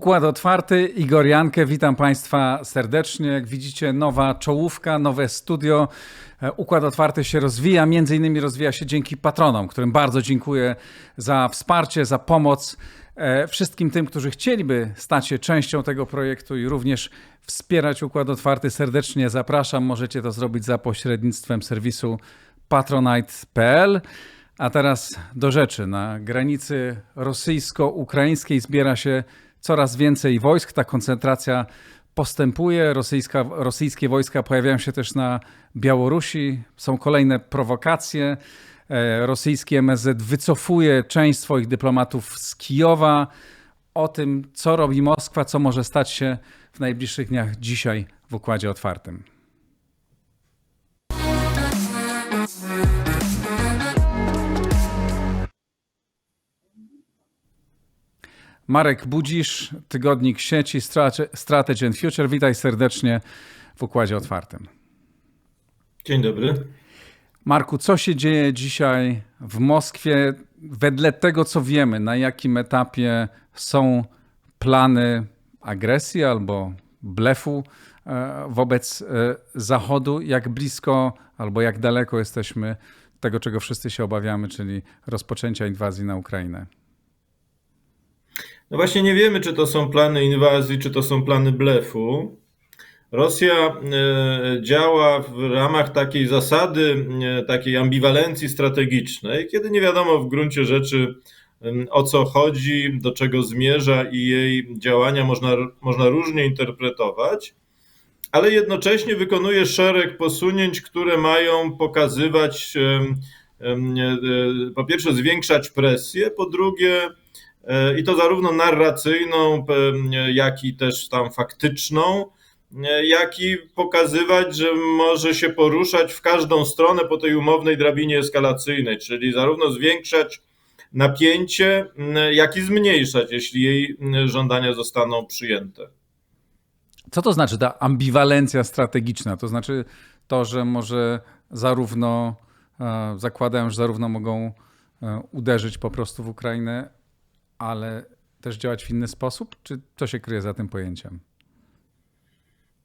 Układ otwarty, Igor Jankę, witam Państwa serdecznie. Jak widzicie, nowa czołówka, nowe studio. E, Układ otwarty się rozwija, między innymi rozwija się dzięki patronom, którym bardzo dziękuję za wsparcie, za pomoc. E, Wszystkim tym, którzy chcieliby stać się częścią tego projektu i również wspierać Układ Otwarty, serdecznie zapraszam. Możecie to zrobić za pośrednictwem serwisu patronite.pl. A teraz do rzeczy. Na granicy rosyjsko-ukraińskiej zbiera się coraz więcej wojsk. Ta koncentracja postępuje. Rosyjska, rosyjskie wojska pojawiają się też na Białorusi. Są kolejne prowokacje. E, Rosyjski MSZ wycofuje część swoich dyplomatów z Kijowa. O tym, co robi Moskwa, co może stać się w najbliższych dniach dzisiaj w Układzie Otwartym. Marek Budzisz, tygodnik sieci Strate- Strategy and Future. Witaj serdecznie w Układzie Otwartym. Dzień dobry. Marku, co się dzieje dzisiaj w Moskwie? Wedle tego, co wiemy, na jakim etapie są plany agresji albo blefu e, wobec e, Zachodu? Jak blisko albo jak daleko jesteśmy tego, czego wszyscy się obawiamy, czyli rozpoczęcia inwazji na Ukrainę? No właśnie nie wiemy, czy to są plany inwazji, czy to są plany blefu. Rosja e, działa w ramach takiej zasady, e, takiej ambiwalencji strategicznej, kiedy nie wiadomo w gruncie rzeczy o co chodzi, do czego zmierza i jej działania można, można różnie interpretować, ale jednocześnie wykonuje szereg posunięć, które mają pokazywać, e, po pierwsze, zwiększać presję, po drugie, i to zarówno narracyjną, jak i też tam faktyczną, e, jak i pokazywać, że może się poruszać w każdą stronę po tej umownej drabinie eskalacyjnej, czyli zarówno zwiększać napięcie, jak i zmniejszać, jeśli jej żądania zostaną przyjęte. Co to znaczy ta ambiwalencja strategiczna? To znaczy to, że może zarówno e, zakładają, że zarówno mogą e, uderzyć po prostu w Ukrainę, ale też działać w inny sposób? Czy co się kryje za tym pojęciem?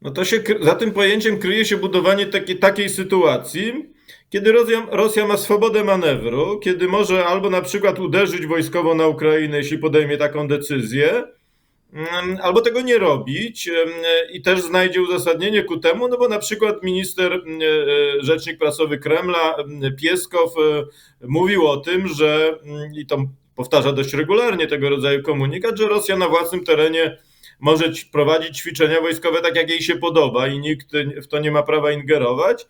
No to się, za tym pojęciem kryje się budowanie takiej, takiej sytuacji, kiedy Rosja, Rosja ma swobodę manewru, kiedy może albo na przykład uderzyć wojskowo na Ukrainę, jeśli podejmie taką decyzję, mm, albo tego nie robić em, i też znajdzie uzasadnienie ku temu, no bo na przykład minister, mm, e, rzecznik prasowy Kremla, mm, Pieskow, e, mówił o tym, że, mm, i to powtarza dość regularnie tego rodzaju komunikat, że Rosja na własnym terenie może prowadzić ćwiczenia wojskowe tak, jak jej się podoba i nikt w to nie ma prawa ingerować.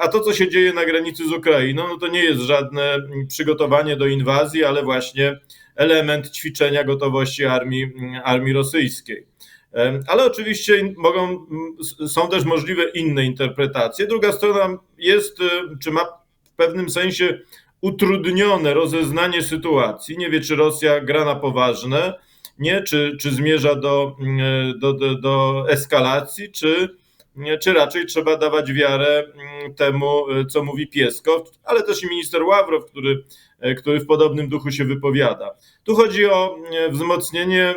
A to, co się dzieje na granicy z Ukrainą, no to nie jest żadne przygotowanie do inwazji, ale właśnie element ćwiczenia gotowości armii, armii rosyjskiej. Ale oczywiście mogą, są też możliwe inne interpretacje. Druga strona jest, e, czy ma w pewnym sensie utrudnione rozeznanie sytuacji. Nie wie, czy Rosja gra na poważne, nie, czy, czy zmierza do, mm, do, do, do eskalacji, czy, czy raczej trzeba dawać wiarę mm, temu, y, co mówi Pieskow, ale też i minister Ławrow, który, y, który w podobnym duchu się wypowiada. Tu chodzi o y, wzmocnienie,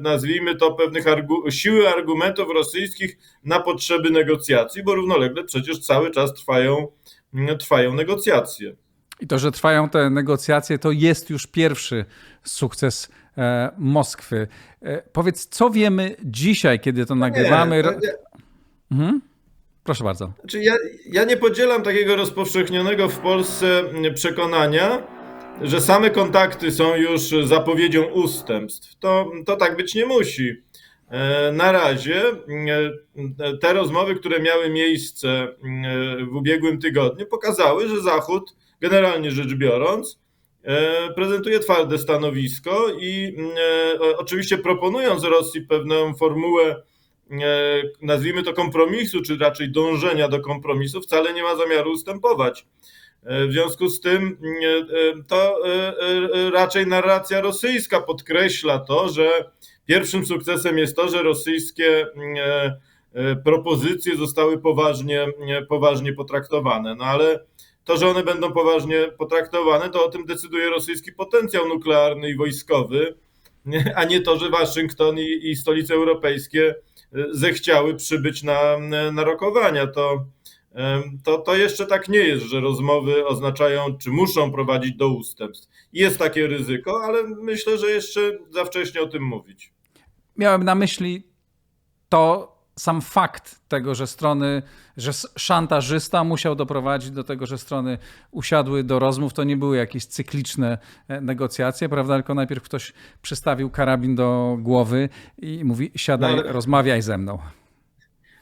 nazwijmy to, pewnych argu- siły argumentów rosyjskich na potrzeby negocjacji, bo równolegle przecież cały czas trwają, trwają negocjacje. I to, że trwają te negocjacje, to jest już pierwszy sukces e, Moskwy. E, powiedz, co wiemy dzisiaj, kiedy to nagrywamy? Nie, nie. Mhm. Proszę bardzo. Znaczy ja, ja nie podzielam takiego rozpowszechnionego w Polsce przekonania, że same kontakty są już zapowiedzią ustępstw. To, to tak być nie musi. E, Na razie e, te rozmowy, które miały miejsce e, w ubiegłym tygodniu, pokazały, że Zachód, generalnie rzecz biorąc, e, prezentuje twarde stanowisko i e, oczywiście proponując Rosji pewną formułę e, nazwijmy to kompromisu, czy raczej dążenia do kompromisu, wcale nie ma zamiaru ustępować. W związku z tym to raczej narracja rosyjska podkreśla to, że pierwszym sukcesem jest to, że rosyjskie propozycje zostały poważnie, poważnie potraktowane. No ale to, że one będą poważnie potraktowane, to o tym decyduje rosyjski potencjał nuklearny i wojskowy. a nie to, że Waszyngton i, i stolice europejskie zechciały przybyć na, na rokowania. To, to, to jeszcze tak nie jest, że rozmowy oznaczają, czy muszą prowadzić do ustępstw. Jest takie ryzyko, ale myślę, że jeszcze za wcześnie o tym mówić. Miałem na myśli to sam fakt tego, że strony, że szantażysta musiał doprowadzić do tego, że strony usiadły do rozmów, to nie były jakieś cykliczne e, negocjacje, prawda? Tylko najpierw ktoś przystawił karabin do głowy i mówi: siadaj, no ale... rozmawiaj ze mną.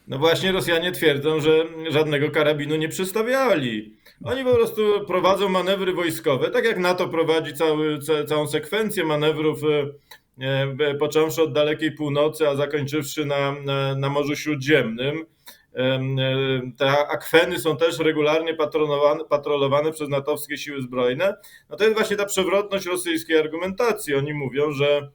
No właśnie Rosjanie twierdzą, że żadnego karabinu nie przystawiali. Oni po prostu prowadzą manewry wojskowe, tak jak NATO prowadzi cały, całą sekwencję manewrów E, począwszy od dalekiej północy, a zakończywszy na, na, na Morzu Śródziemnym. E, te akweny są też regularnie patrolowane przez natowskie siły zbrojne. No to jest właśnie ta przewrotność rosyjskiej argumentacji. Oni mówią, że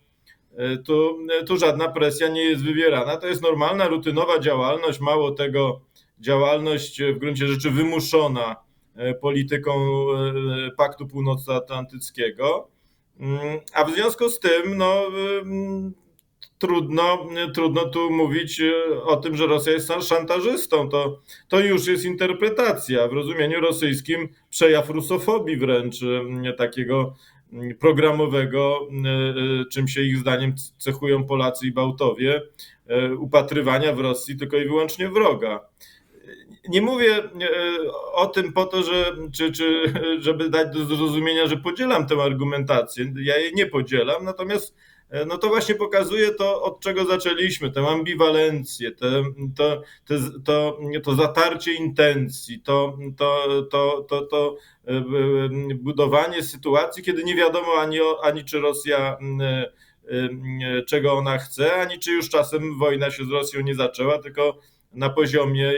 e, tu, tu żadna presja nie jest wywierana. To jest normalna, rutynowa działalność, mało tego, działalność w gruncie rzeczy wymuszona polityką Paktu Północnoatlantyckiego. Mm, a w związku z tym, no, trudno, trudno tu mówić e, o tym, że Rosja jest szantażystą. To, to już jest interpretacja. W rozumieniu rosyjskim przejaw rusofobii wręcz takiego programowego, e, czym się ich zdaniem cechują Polacy i Bałtowie, upatrywania w Rosji tylko i wyłącznie wroga nie mówię e, o tym po to, że, czy, czy, żeby dać do zrozumienia, że podzielam tę argumentację. Ja jej nie podzielam, natomiast e, no to właśnie pokazuje to, od czego zaczęliśmy, tę ambiwalencję, te, to, te, to, to zatarcie intencji, to, to, to, to, to e, budowanie sytuacji, kiedy nie wiadomo ani, ani czy Rosja czego ona chce, ani czy już czasem wojna się z Rosją nie zaczęła, tylko na poziomie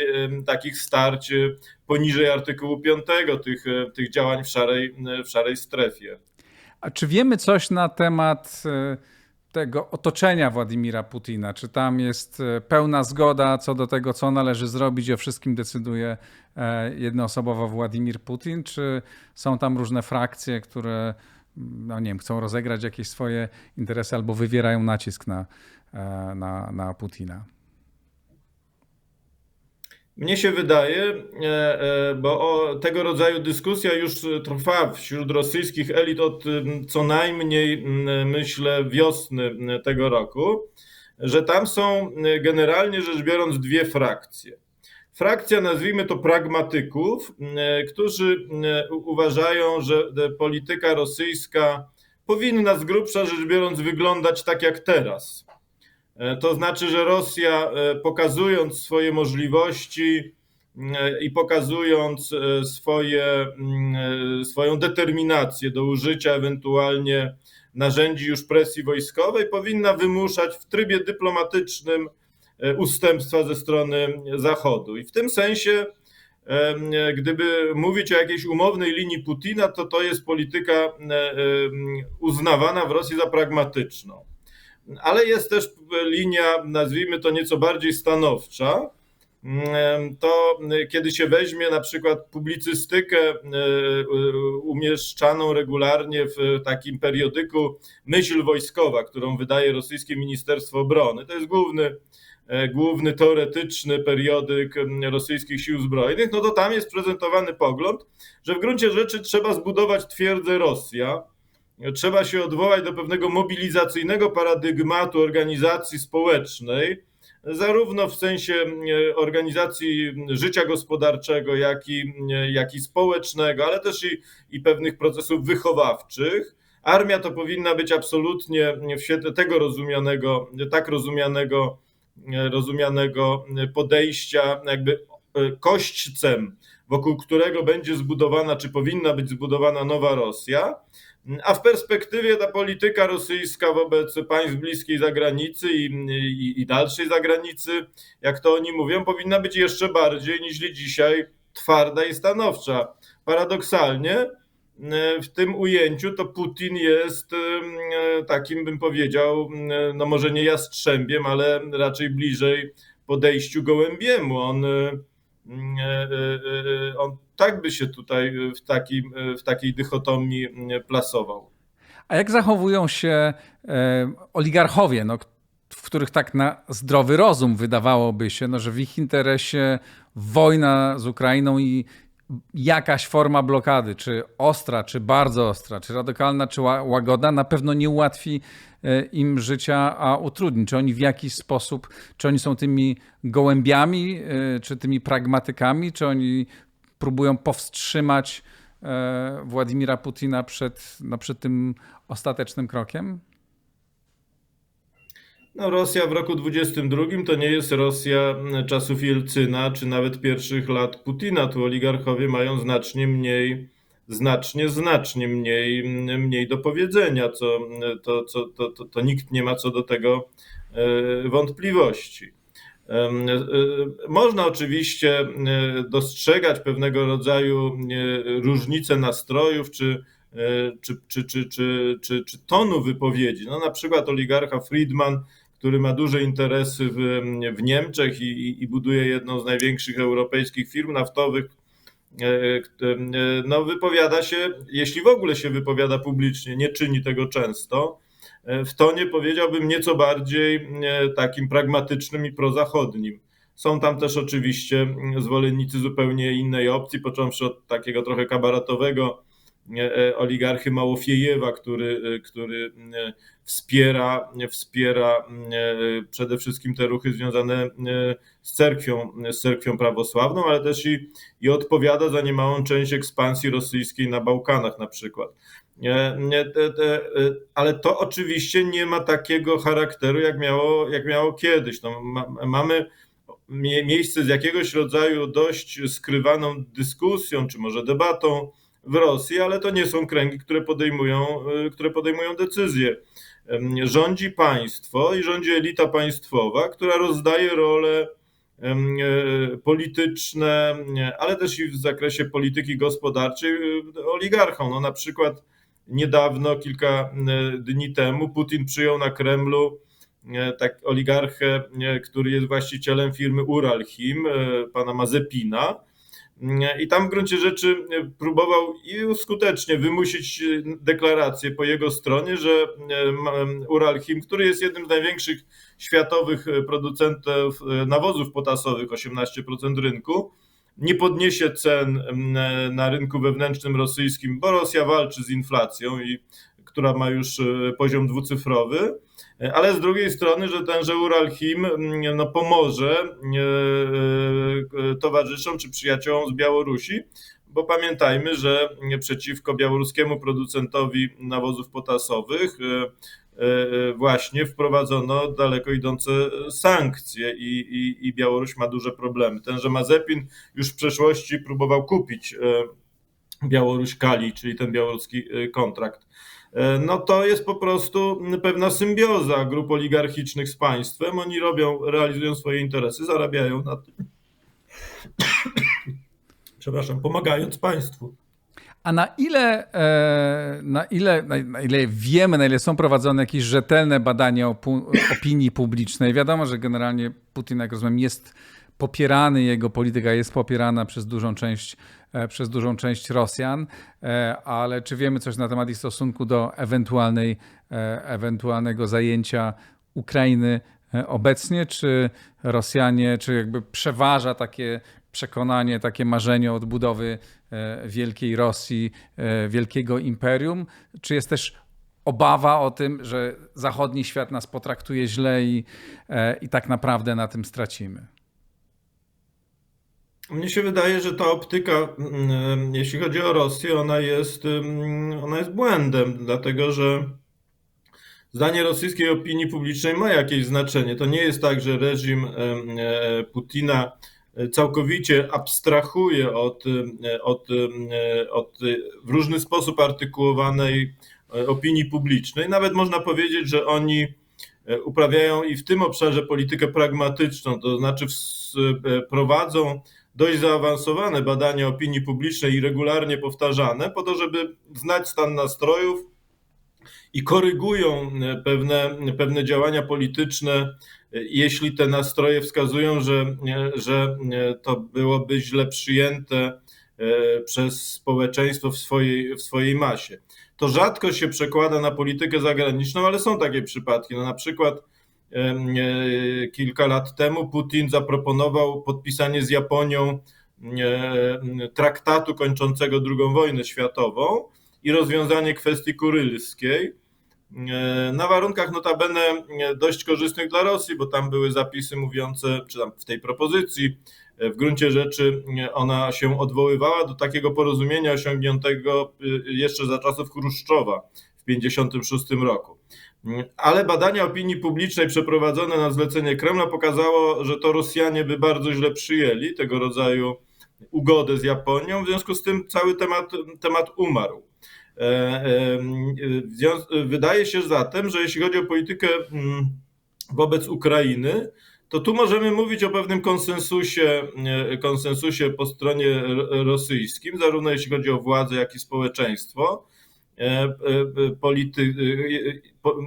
takich starć y, poniżej artykułu 5 tych, y, tych działań w szarej, w szarej strefie. A czy wiemy coś na temat tego otoczenia Władimira Putina? Czy tam jest pełna zgoda co do tego, co należy zrobić, o wszystkim decyduje e, jednoosobowo Władimir Putin? Czy są tam różne frakcje, które no nie wiem, chcą rozegrać jakieś swoje interesy albo wywierają nacisk na, e, na, na Putina? Mnie się wydaje, e, e, bo tego rodzaju dyskusja już trwa wśród rosyjskich elit od co najmniej, myślę, wiosny tego roku, że tam są generalnie rzecz biorąc dwie frakcje. Frakcja, nazwijmy to pragmatyków, którzy uważają, że polityka rosyjska powinna z grubsza rzecz biorąc wyglądać tak jak teraz E, to znaczy, że Rosja e, pokazując swoje możliwości e, i pokazując swoje, mm, swoją determinację do użycia ewentualnie narzędzi już presji wojskowej, powinna wymuszać w trybie dyplomatycznym ustępstwa ze strony Zachodu. I w tym sensie, gdyby mówić o jakiejś umownej linii Putina, to to jest polityka uznawana w Rosji za pragmatyczną ale jest też linia, nazwijmy to nieco bardziej stanowcza. To kiedy się weźmie na przykład publicystykę e, umieszczaną regularnie w takim periodyku Myśl Wojskowa, którą wydaje rosyjskie Ministerstwo Obrony, to jest główny, e, główny teoretyczny periodyk rosyjskich sił zbrojnych, no to tam jest prezentowany pogląd, że w gruncie rzeczy trzeba zbudować twierdzę Rosja, trzeba się odwołać do pewnego mobilizacyjnego paradygmatu organizacji społecznej, zarówno w sensie e, organizacji życia gospodarczego, jak i, e, jak i społecznego, ale też i, i pewnych procesów wychowawczych. Armia to powinna być absolutnie w świetle tego rozumianego, tak rozumianego, e, rozumianego podejścia, jakby kośćcem, wokół którego będzie zbudowana, czy powinna być zbudowana nowa Rosja. A w perspektywie ta polityka rosyjska wobec państw bliskiej zagranicy i, i, i dalszej zagranicy, jak to oni mówią, powinna być jeszcze bardziej niż dzisiaj twarda i stanowcza. Paradoksalnie e, w tym ujęciu to Putin jest e, takim, bym powiedział, e, no może nie jastrzębiem, ale raczej bliżej podejściu gołębiemu. On, on tak by się tutaj w, takim, w takiej dychotomii plasował. A jak zachowują się e, oligarchowie, no, w których tak na zdrowy rozum wydawałoby się, no, że w ich interesie wojna z Ukrainą i jakaś forma blokady, czy ostra, czy bardzo ostra, czy radykalna, czy łagoda, na pewno nie ułatwi e, im życia, a utrudni. Czy oni w jakiś sposób, czy oni są tymi gołębiami, e, czy tymi pragmatykami, czy oni próbują powstrzymać e, Władimira Putina przed, no, przed tym ostatecznym krokiem? No, Rosja w roku 22 to nie jest Rosja czasów Jelcyna, czy nawet pierwszych lat Putina. Tu oligarchowie mają znacznie mniej, znacznie, znacznie mniej, mniej do powiedzenia, co, to, co, to, to, to nikt nie ma co do tego e, wątpliwości. E, e, można oczywiście dostrzegać pewnego rodzaju różnice nastrojów czy, czy, czy, czy, czy, czy, czy tonu wypowiedzi. No, na przykład oligarcha Friedman który ma duże interesy w, w Niemczech i, i buduje jedną z największych europejskich firm naftowych, e, e, no wypowiada się, jeśli w ogóle się wypowiada publicznie, nie czyni tego często, e, w tonie powiedziałbym nieco bardziej takim pragmatycznym i prozachodnim. Są tam też oczywiście zwolennicy zupełnie innej opcji, począwszy od takiego trochę kabaretowego E, oligarchy Małofiejewa, który, e, który e, wspiera, wspiera przede wszystkim te ruchy związane z cerkwią, z cerkwią prawosławną, ale też i, i odpowiada za niemałą część ekspansji rosyjskiej na Bałkanach na przykład. Ale to oczywiście nie ma takiego charakteru, jak miało, jak miało kiedyś. No, mamy miejsce z jakiegoś rodzaju dość skrywaną dyskusją, czy może debatą w Rosji, ale to nie są kręgi, które podejmują, e, które podejmują decyzje. Rządzi państwo i rządzi elita państwowa, która rozdaje role e, polityczne, ale też i w zakresie polityki gospodarczej e, oligarchom. No na przykład niedawno, kilka dni temu, Putin przyjął na Kremlu tak oligarchę, który jest właścicielem firmy Uralchim, pana Mazepina, i tam w gruncie rzeczy e, próbował i skutecznie wymusić e, deklarację po jego stronie, że e, Uralchim, który jest jednym z największych światowych producentów nawozów potasowych, 18% rynku, nie podniesie cen na rynku wewnętrznym rosyjskim, bo Rosja walczy z inflacją i która ma już poziom dwucyfrowy. Ale z drugiej strony, że tenże Uralchim no, pomoże e, e, towarzyszom czy przyjaciołom z Białorusi, bo pamiętajmy, że przeciwko białoruskiemu producentowi nawozów potasowych e, właśnie wprowadzono daleko idące sankcje i, i, i Białoruś ma duże problemy. Tenże Mazepin już w przeszłości próbował kupić Białoruś Kali, czyli ten białoruski kontrakt. E, no to jest po prostu pewna symbioza grup oligarchicznych z państwem. Oni robią, realizują swoje interesy, zarabiają na tym. Przepraszam, pomagając państwu. A na ile, e, na ile, na ile wiemy, na ile są prowadzone jakieś rzetelne badania opinii publicznej? Wiadomo, że generalnie Putin, jak rozumiem, jest popierany, jego polityka jest popierana przez dużą część, e, przez dużą część Rosjan, e, ale czy wiemy coś na temat ich stosunku do ewentualnej, ewentualnego zajęcia Ukrainy obecnie, czy Rosjanie, czy jakby przeważa takie przekonanie, takie marzenie odbudowy wielkiej Rosji, wielkiego imperium, czy jest też obawa o tym, że zachodni świat nas potraktuje źle i, i tak naprawdę na tym stracimy? Mnie się wydaje, że ta optyka, jeśli chodzi o Rosję, ona jest, ona jest błędem, dlatego że zdanie rosyjskiej opinii publicznej ma jakieś znaczenie. To nie jest tak, że reżim e, Putina całkowicie abstrahuje od, od, od w różny sposób artykułowanej opinii publicznej. Nawet można powiedzieć, że oni uprawiają i w tym obszarze politykę pragmatyczną, to znaczy prowadzą dość zaawansowane badania opinii publicznej i regularnie powtarzane, po to, żeby znać stan nastrojów i korygują e, pewne, pewne działania polityczne, e, jeśli te nastroje wskazują, że, e, że to byłoby źle przyjęte przez społeczeństwo w swojej, w swojej masie. To rzadko się przekłada na politykę zagraniczną, ale są takie przypadki. No na przykład kilka lat temu Putin zaproponował podpisanie z Japonią traktatu kończącego II wojnę światową i rozwiązanie kwestii kurylskiej. E, Na warunkach notabene e, dość korzystnych dla Rosji, bo tam były zapisy mówiące, czy tam w tej propozycji, e, w gruncie rzeczy ona się odwoływała do takiego porozumienia osiągniętego jeszcze za czasów Chruszczowa w 1956 roku. Ale badania opinii publicznej przeprowadzone na zlecenie Kremla pokazało, że to Rosjanie by bardzo źle przyjęli tego rodzaju ugodę z Japonią, w związku z tym cały temat, temat umarł. E, w związ- Wydaje się zatem, że jeśli chodzi o politykę mm, wobec Ukrainy, to tu możemy mówić o pewnym konsensusie, e, konsensusie po stronie ro- rosyjskim, zarówno jeśli chodzi o władzę, jak i społeczeństwo. E, Polity, po-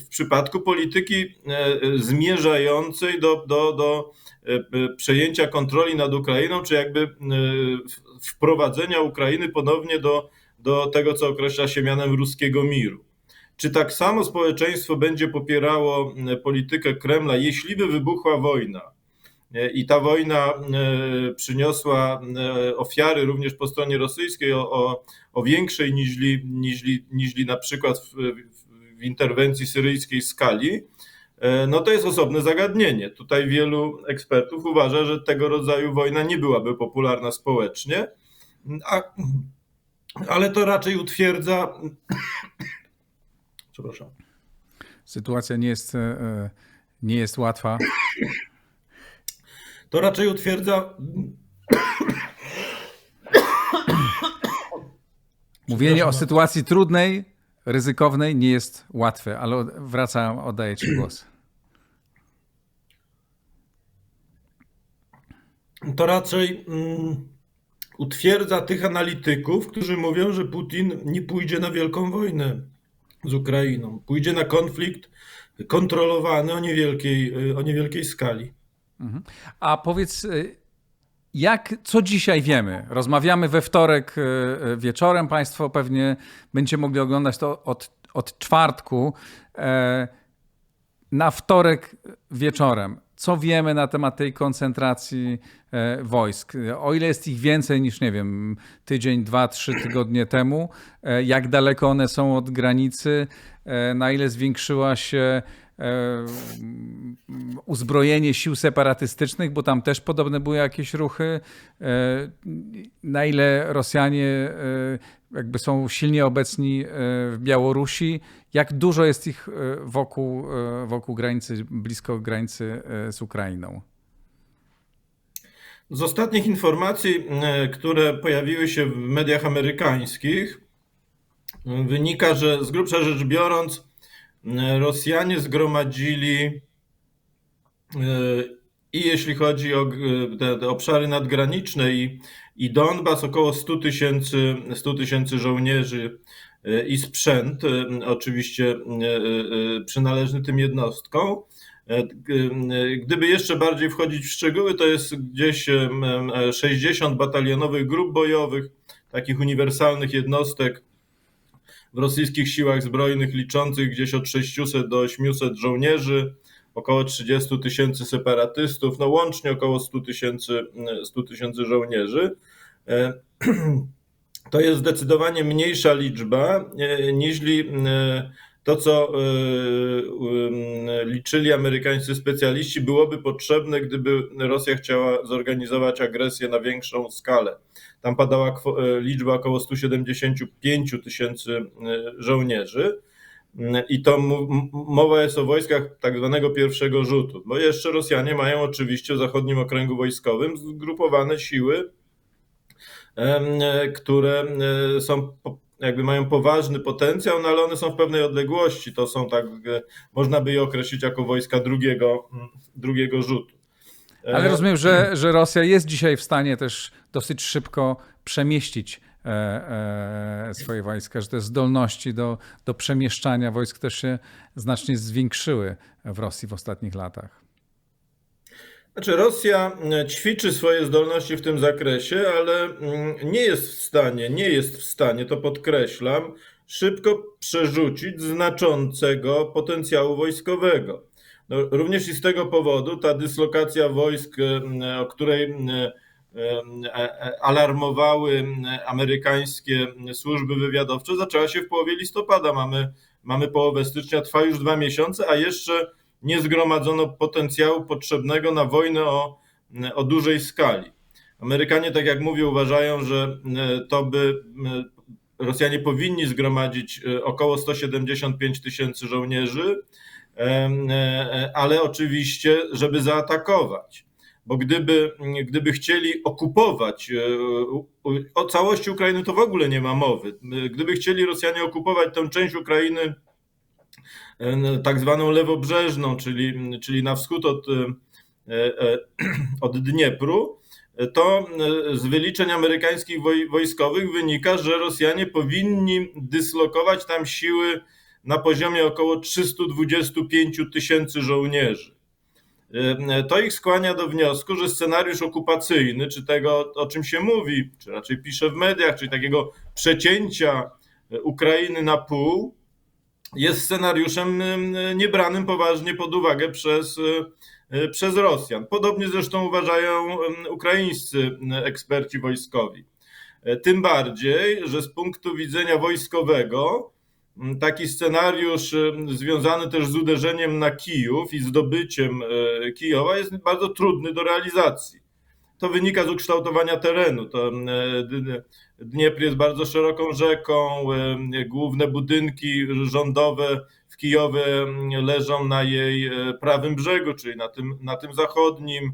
w przypadku polityki zmierzającej do, do, do przejęcia kontroli nad Ukrainą, czy jakby wprowadzenia Ukrainy ponownie do, do tego, co określa się mianem ruskiego miru. Czy tak samo społeczeństwo będzie popierało e, politykę Kremla, jeśli by wybuchła wojna? E, I ta wojna e, przyniosła ofiary również po stronie rosyjskiej o, o, o większej niźli, niźli, niźli na przykład w, w, interwencji syryjskiej skali, no to jest osobne zagadnienie. Tutaj wielu ekspertów uważa, że tego rodzaju wojna nie byłaby popularna społecznie, a, ale to raczej utwierdza. Przepraszam. Sytuacja nie jest, e, nie jest łatwa. To raczej utwierdza. Mówienie o sytuacji trudnej, ryzykownej nie jest łatwe, ale wracam, oddaję Ci głos. To raczej mm, utwierdza tych analityków, którzy mówią, że Putin nie pójdzie na wielką wojnę z Ukrainą. Pójdzie na konflikt kontrolowany o niewielkiej, o niewielkiej skali. A powiedz, y, jak, co dzisiaj wiemy? Rozmawiamy we wtorek y, y, wieczorem. Państwo pewnie będziecie mogli oglądać to od, od czwartku. E, Na wtorek wieczorem. Co wiemy na temat tej koncentracji e, wojsk? O ile jest ich więcej niż, nie wiem, tydzień, dwa, trzy tygodnie temu? E, Jak daleko one są od granicy? E, Na ile zwiększyła się uzbrojenie sił separatystycznych, bo tam też podobne były jakieś ruchy. E, Na ile Rosjanie e, jakby są silnie obecni e, w Białorusi, jak dużo jest ich e, wokół, e, wokół granicy, blisko granicy e, z Ukrainą? Z ostatnich informacji, e, które pojawiły się w mediach amerykańskich, e, wynika, że z grubsza rzecz biorąc, e, Rosjanie zgromadzili e, i jeśli chodzi o e, te, obszary nadgraniczne i, i Donbas, około 100 tysięcy 100 tysięcy żołnierzy e, i sprzęt, e, oczywiście e, e, przynależny tym jednostkom. E, e, Gdyby jeszcze bardziej wchodzić w szczegóły, to jest gdzieś em, em, 60 batalionowych grup bojowych, takich uniwersalnych jednostek w rosyjskich siłach zbrojnych, liczących gdzieś od 600 do 800 żołnierzy, około 30 tysięcy separatystów, no łącznie około 100 tysięcy 100 tysięcy żołnierzy. E, To jest zdecydowanie mniejsza liczba e, niż to, co e, e, liczyli amerykańscy specjaliści, byłoby potrzebne, gdyby Rosja chciała zorganizować agresję na większą skalę. Tam padała e, liczba około 175 tysięcy żołnierzy. I to mowa jest o wojskach tak zwanego pierwszego rzutu. Bo jeszcze Rosjanie mają oczywiście w zachodnim okręgu wojskowym zgrupowane siły, które są jakby mają poważny potencjał, no ale one są w pewnej odległości. To są tak, e, można by je określić jako wojska drugiego, drugiego rzutu. E, Ale rozumiem, że, że Rosja jest dzisiaj w stanie też dosyć szybko przemieścić e, swoje wojska, że te zdolności do, do przemieszczania wojsk też się znacznie zwiększyły w Rosji w ostatnich latach. Znaczy, Rosja e, ćwiczy swoje zdolności w tym zakresie, ale mm, nie jest w stanie, nie jest w stanie, to podkreślam, szybko przerzucić znaczącego potencjału wojskowego. No, również i z tego powodu ta dyslokacja wojsk, e, o której e, alarmowały amerykańskie służby wywiadowcze, zaczęła się w połowie listopada. Mamy, mamy połowę stycznia, trwa już dwa miesiące, a jeszcze nie zgromadzono potencjału potrzebnego na wojnę o, o dużej skali. Amerykanie, tak jak mówię, uważają, że to by Rosjanie powinni zgromadzić około 175 tysięcy żołnierzy, ale oczywiście, żeby zaatakować. Bo gdyby, gdyby chcieli okupować, o całości Ukrainy to w ogóle nie ma mowy. Gdyby chcieli Rosjanie okupować tę część Ukrainy, tak zwaną lewobrzeżną, czyli, czyli na wschód od, od Dniepru, to z wyliczeń amerykańskich wojskowych wynika, że Rosjanie powinni dyslokować tam siły na poziomie około 325 tysięcy żołnierzy. To ich skłania do wniosku, że scenariusz okupacyjny, czy tego, o czym się mówi, czy raczej pisze w mediach, czyli takiego przecięcia Ukrainy na pół, jest scenariuszem niebranym poważnie pod uwagę przez, przez Rosjan. Podobnie zresztą uważają ukraińscy eksperci wojskowi. Tym bardziej, że z punktu widzenia wojskowego, taki scenariusz y, związany też z uderzeniem na Kijów i zdobyciem y, Kijowa jest bardzo trudny do realizacji. To wynika z ukształtowania terenu. To y, Dniepr jest bardzo szeroką rzeką, główne budynki rządowe w Kijowie leżą na jej prawym brzegu, czyli na tym, na tym zachodnim.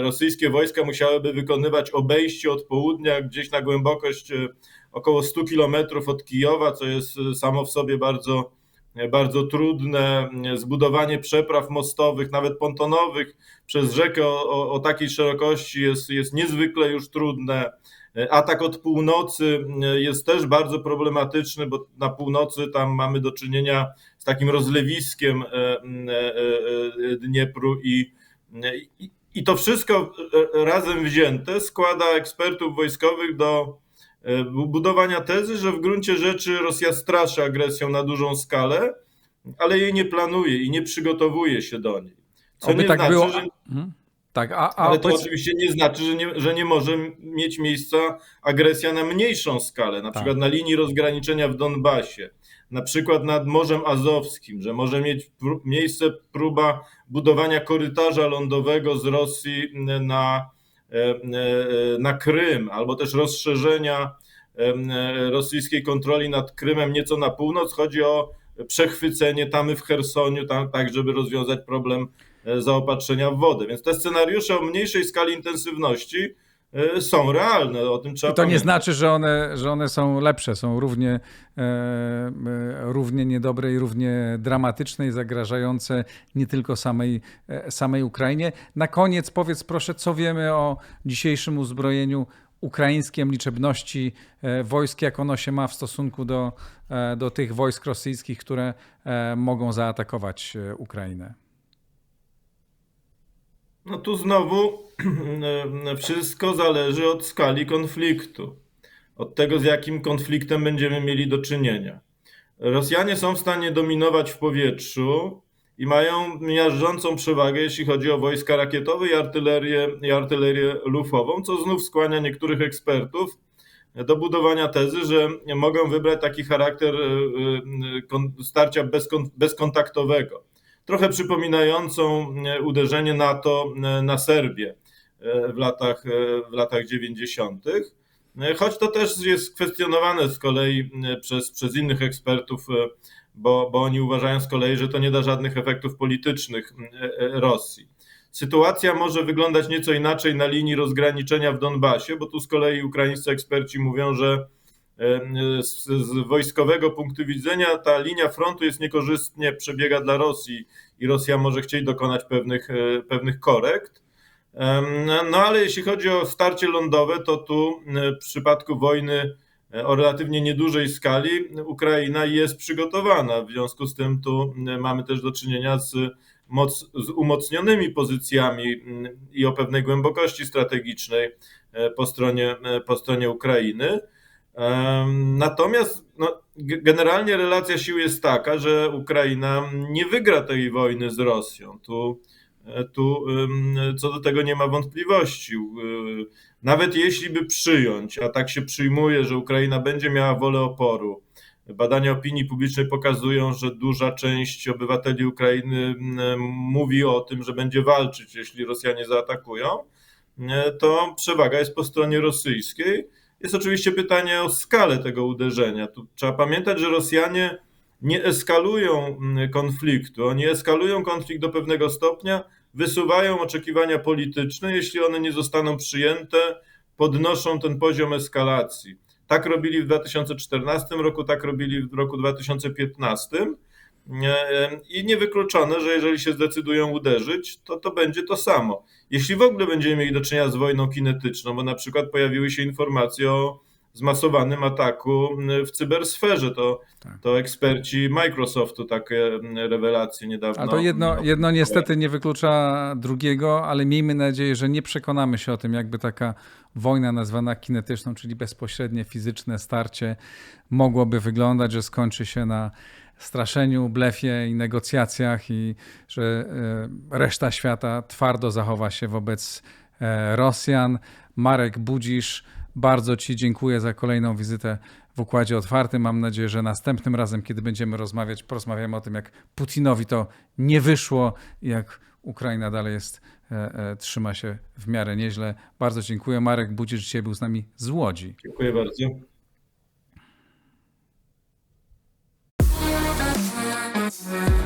Rosyjskie wojska musiałyby wykonywać obejście od południa gdzieś na głębokość około 100 kilometrów od Kijowa, co jest samo w sobie bardzo, bardzo trudne. Zbudowanie przepraw mostowych, nawet pontonowych przez rzekę o, o, o takiej szerokości jest, jest niezwykle już trudne. Atak od północy y, jest też bardzo problematyczny, bo na północy tam mamy do czynienia z takim rozlewiskiem e, e, e, Dniepru i, i, i to wszystko razem wzięte składa ekspertów wojskowych do E, budowania tezy, że w gruncie rzeczy Rosja straszy agresją na dużą skalę, ale jej nie planuje i nie przygotowuje się do niej. Co Oby nie tak znaczy, było. Że... Mhm. Tak, a, a ale to oczywiście nie znaczy, że nie, że nie może mieć miejsca agresja na mniejszą skalę, na tak. przykład na linii rozgraniczenia w Donbasie, na przykład nad Morzem Azowskim, że może mieć pró miejsce próba budowania korytarza lądowego z Rosji na, E, e, na Krym, albo też rozszerzenia e, rosyjskiej kontroli nad Krymem nieco na północ. Chodzi o przechwycenie tamy w Chersoniu, tam, tak żeby rozwiązać problem zaopatrzenia w wodę. Więc te scenariusze o mniejszej skali intensywności E, są realne, o tym trzeba I to pamiętać. nie znaczy, że one, że one są lepsze, są równie, e, e, równie niedobre i równie dramatyczne i zagrażające nie tylko samej, e, samej Ukrainie. Na koniec powiedz proszę, co wiemy o dzisiejszym uzbrojeniu ukraińskim, liczebności e, wojsk, jak ono się ma w stosunku do, do tych wojsk rosyjskich, które mogą zaatakować Ukrainę. No tu znowu wszystko zależy od skali konfliktu, od tego, z jakim konfliktem będziemy mieli do czynienia. Rosjanie są w stanie dominować w powietrzu i mają miażdżącą przewagę, jeśli chodzi o wojska rakietowe i artylerię, i artylerię lufową, co znów skłania niektórych ekspertów do budowania tezy, że mogą wybrać taki charakter e, e, starcia bezkontaktowego trochę przypominającą e, uderzenie NATO e, na Serbię e, w latach, w latach 90. Choć to też jest kwestionowane z kolei przez, przez innych ekspertów, bo, bo oni uważają z kolei, że to nie da żadnych efektów politycznych Rosji. Sytuacja może wyglądać nieco inaczej na linii rozgraniczenia w Donbasie, bo tu z kolei ukraińscy eksperci mówią, że z, wojskowego punktu widzenia ta linia frontu jest niekorzystnie przebiega dla Rosji i Rosja może chcieć dokonać pewnych, e, pewnych korekt. No ale jeśli chodzi o starcie lądowe, to tu e, w przypadku wojny e, o relatywnie niedużej skali Ukraina jest przygotowana. W związku z tym tu mamy też do czynienia z, moc, z umocnionymi pozycjami i o pewnej głębokości strategicznej po stronie, po stronie Ukrainy. Natomiast no, generalnie relacja sił jest taka, że Ukraina nie wygra tej wojny z Rosją. Tu, e, tu co do tego nie ma wątpliwości. Y, Nawet jeśli by przyjąć, a tak się przyjmuje, że Ukraina będzie miała wolę oporu, badania opinii publicznej pokazują, że duża część obywateli Ukrainy mówi o tym, że będzie walczyć, jeśli Rosjanie zaatakują, e, to przewaga jest po stronie rosyjskiej. Jest oczywiście pytanie o skalę tego uderzenia. Tu trzeba pamiętać, że Rosjanie nie eskalują mm, konfliktu. Oni eskalują konflikt do pewnego stopnia, wysuwają oczekiwania polityczne. Jeśli one nie zostaną przyjęte, podnoszą ten poziom eskalacji. Tak robili w 2014 roku, tak robili w roku 2015. I niewykluczone, że jeżeli się zdecydują uderzyć, to to będzie to samo. Jeśli w ogóle będziemy mieli do czynienia z wojną kinetyczną, bo na przykład pojawiły się informacje o zmasowanym ataku w cybersferze, to, Tak. to eksperci Microsoftu takie rewelacje niedawno. A to jedno, jedno niestety nie wyklucza drugiego, ale miejmy nadzieję, że nie przekonamy się o tym, jakby taka wojna nazwana kinetyczną, czyli bezpośrednie fizyczne starcie mogłoby wyglądać, że skończy się na straszeniu, blefie i negocjacjach i że e, reszta świata twardo zachowa się wobec e, Rosjan. Marek Budzisz, bardzo Ci dziękuję za kolejną wizytę w Układzie Otwartym. Mam nadzieję, że następnym razem, kiedy będziemy rozmawiać, porozmawiamy o tym, jak Putinowi to nie wyszło i jak Ukraina dalej jest, e, trzyma się w miarę nieźle. Bardzo dziękuję. Marek Budzisz dzisiaj był z nami z Łodzi. Dziękuję bardzo. Yeah.